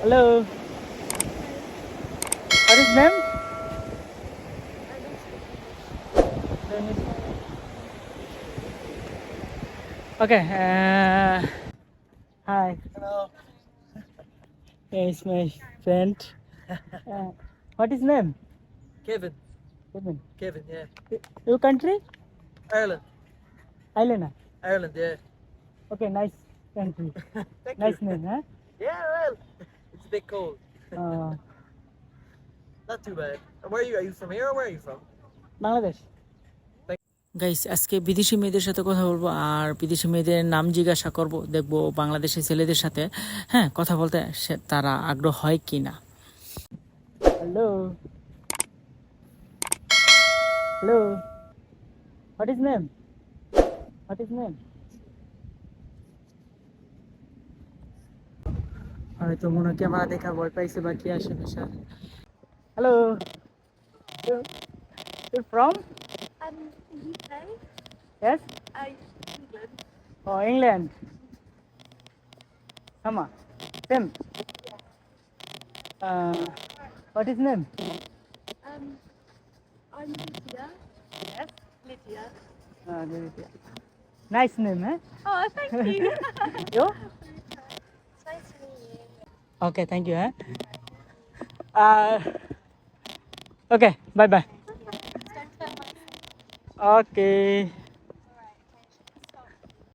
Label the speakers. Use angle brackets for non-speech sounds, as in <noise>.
Speaker 1: Hello. What is name? Okay. Uh, hi.
Speaker 2: Hello.
Speaker 1: Yes, my friend. Uh, what is name?
Speaker 2: Kevin.
Speaker 1: Kevin.
Speaker 2: Kevin, yeah.
Speaker 1: Your country?
Speaker 2: Ireland.
Speaker 1: Island.
Speaker 2: Ireland, yeah.
Speaker 1: Okay, nice country. <laughs>
Speaker 2: Thank
Speaker 1: Nice
Speaker 2: you.
Speaker 1: name, huh?
Speaker 2: Yeah, well. A bit cold.
Speaker 1: Uh,
Speaker 2: Not too bad. And Where are you? Are you from here or where are you from?
Speaker 1: Bangladesh guys আজকে বিদেশি মেয়েদের সাথে কথা বলব আর বিদেশি মেয়েদের নাম জিজ্ঞাসা করব দেখব বাংলাদেশি ছেলেদের সাথে হ্যাঁ কথা বলতে তারা আগ্রহ হয় কি না hello hello what is name what is name হয়তো মনে হয় ক্যামেরা দেখা ভয় পাইছে বা কি আসে না hello you from
Speaker 3: Um, UK,
Speaker 1: Yes?
Speaker 3: uh, England.
Speaker 1: Oh, England. Sama. Same. Uh, what is name?
Speaker 3: Um, I'm Lydia.
Speaker 1: Yes.
Speaker 3: Lydia.
Speaker 1: Uh, Lydia. nice name, eh?
Speaker 3: Oh, thank you. <laughs>
Speaker 1: You? <laughs> Okay, thank you, eh? Uh, okay,